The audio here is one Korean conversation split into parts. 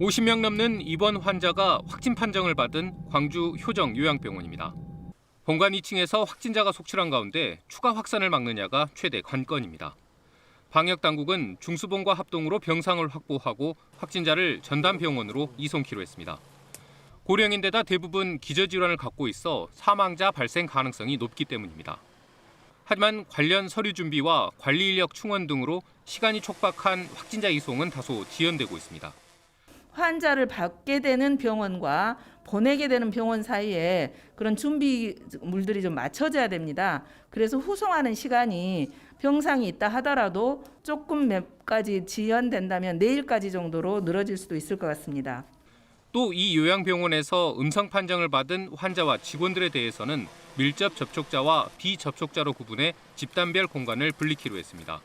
50명 넘는 입원 환자가 확진 판정을 받은 광주 효정 요양병원입니다. 본관 2층에서 확진자가 속출한 가운데 추가 확산을 막느냐가 최대 관건입니다. 방역 당국은 중수본과 합동으로 병상을 확보하고 확진자를 전담 병원으로 이송키로 했습니다. 고령인데다 대부분 기저질환을 갖고 있어 사망자 발생 가능성이 높기 때문입니다. 하지만 관련 서류 준비와 관리 인력 충원 등으로 시간이 촉박한 확진자 이송은 다소 지연되고 있습니다. 환자를 받게 되는 병원과 보내게 되는 병원 사이에 그런 준비물들이 좀 맞춰져야 됩니다. 그래서 후송하는 시간이 병상이 있다 하더라도 조금 몇 가지 지연된다면 내일까지 정도로 늘어질 수도 있을 것 같습니다. 또 이 요양병원에서 음성 판정을 받은 환자와 직원들에 대해서는 밀접 접촉자와 비접촉자로 구분해 집단별 공간을 분리키로 했습니다.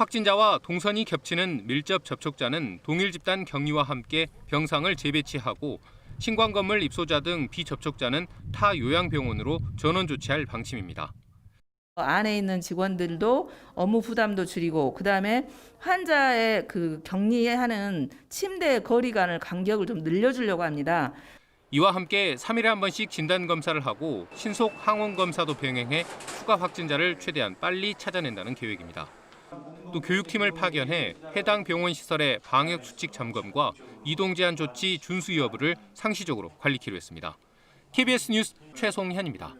확진자와 동선이 겹치는 밀접 접촉자는 동일 집단 격리와 함께 병상을 재배치하고 신관 건물 입소자 등 비접촉자는 타 요양병원으로 전원 조치할 방침입니다. 안에 있는 직원들도 업무 부담도 줄이고 그다음에 환자의 그 격리하는 침대 거리간을 간격을 좀 늘려주려고 합니다. 이와 함께 3일에 한 번씩 진단 검사를 하고 신속 항원 검사도 병행해 추가 확진자를 최대한 빨리 찾아낸다는 계획입니다. 또 교육팀을 파견해 해당 병원 시설의 방역 수칙 점검과 이동 제한 조치 준수 여부를 상시적으로 관리키로 했습니다. KBS 뉴스 최송현입니다.